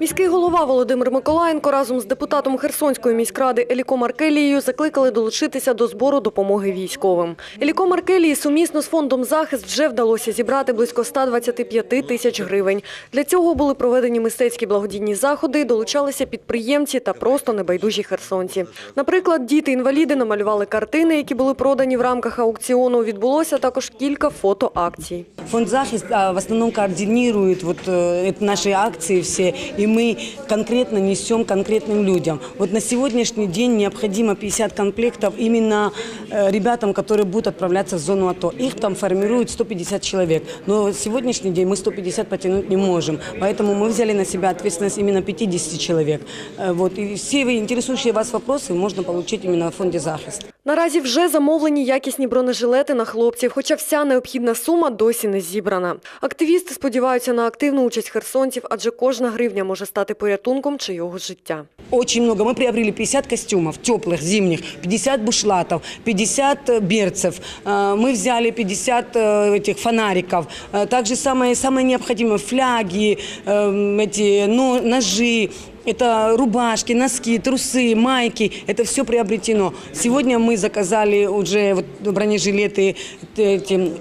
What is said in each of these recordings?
Міський голова Володимир Миколаєнко разом з депутатом Херсонської міськради Еліко Маркелією закликали долучитися до збору допомоги військовим. Еліко Маркелії сумісно з фондом захист вже вдалося зібрати близько 125 тисяч гривень. Для цього були проведені мистецькі благодійні заходи, долучалися підприємці та просто небайдужі херсонці. Наприклад, діти-інваліди намалювали картини, які були продані в рамках аукціону. Відбулося також кілька фотоакцій. Фонд «Захист» в основном координирует вот э, это наши акции все, и мы конкретно несем конкретным людям. Вот на сегодняшний день необходимо 50 комплектов именно э, ребятам, которые будут отправляться в зону АТО. Их там формируют 150 человек, но сегодняшний день мы 150 потянуть не можем, поэтому мы взяли на себя ответственность именно 50 человек. Э, Вот, и все вы интересующие вас вопросы можно получить именно в фонде «Захист». Наразі вже замовлені якісні бронежилети на хлопців, хоча вся необхідна сума досі не зібрана. Активісти сподіваються на активну участь херсонців, адже кожна гривня може стати порятунком чийогось життя. Очень много. Мы приобрели 50 костюмов теплых, зимних, 50 бушлатов, 50 берцев. Э, Мы взяли 50 э, этих фонариков. Э, Также самое, самое необходимое фляги, э, эти ну, ножи. Это рубашки, носки, трусы, майки. Это все приобретено. Сегодня мы заказали уже вот бронежилеты эти,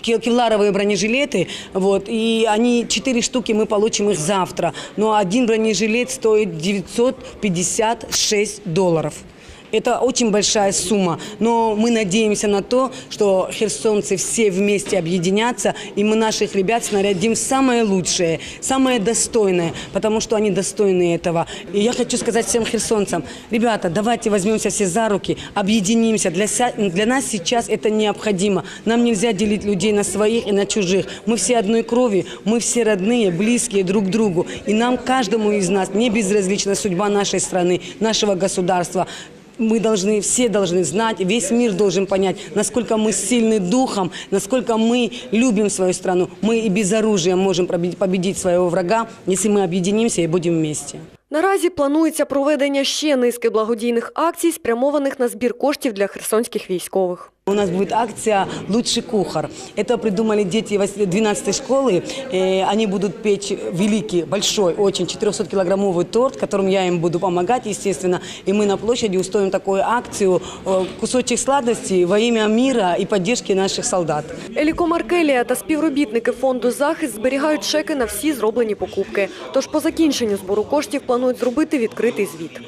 ке- кевларовые бронежилеты, вот, и они, четыре штуки, мы получим их завтра. Но один бронежилет стоит 956 долларов. Это очень большая сумма, но мы надеемся на то, что херсонцы все вместе объединятся, и мы наших ребят снарядим самое лучшее, самое достойное, потому что они достойны этого. И я хочу сказать всем херсонцам, ребята, давайте возьмемся все за руки, объединимся. Для, для нас сейчас это необходимо. Нам нельзя делить людей на своих и на чужих. Мы все одной крови, мы все родные, близкие друг другу. И нам, каждому из нас, не безразлична судьба нашей страны, нашего государства. Мы должны, все должны знать, весь мир должен понять, насколько мы сильны духом, насколько мы любим свою страну. Мы и без оружия можем пробить- победить своего врага, если мы объединимся и будем вместе. Наразі планується проведення ще низки благодійних акцій, спрямованих на збір коштів для херсонських військових. У нас будет акция «Лучший кухар». Это придумали дети 12 школы. Э, Они будут печь великий, большой, очень 400-килограммовый торт, которым я им буду помогать, естественно. И мы на площади устроим такую акцию э, «Кусочек сладости» во имя мира и поддержки наших солдат. Еліко Маркелія та співробітники фонду захист зберігають чеки на всі зроблені покупки. Тож по закінченню збору коштів планують зробити відкритий звіт.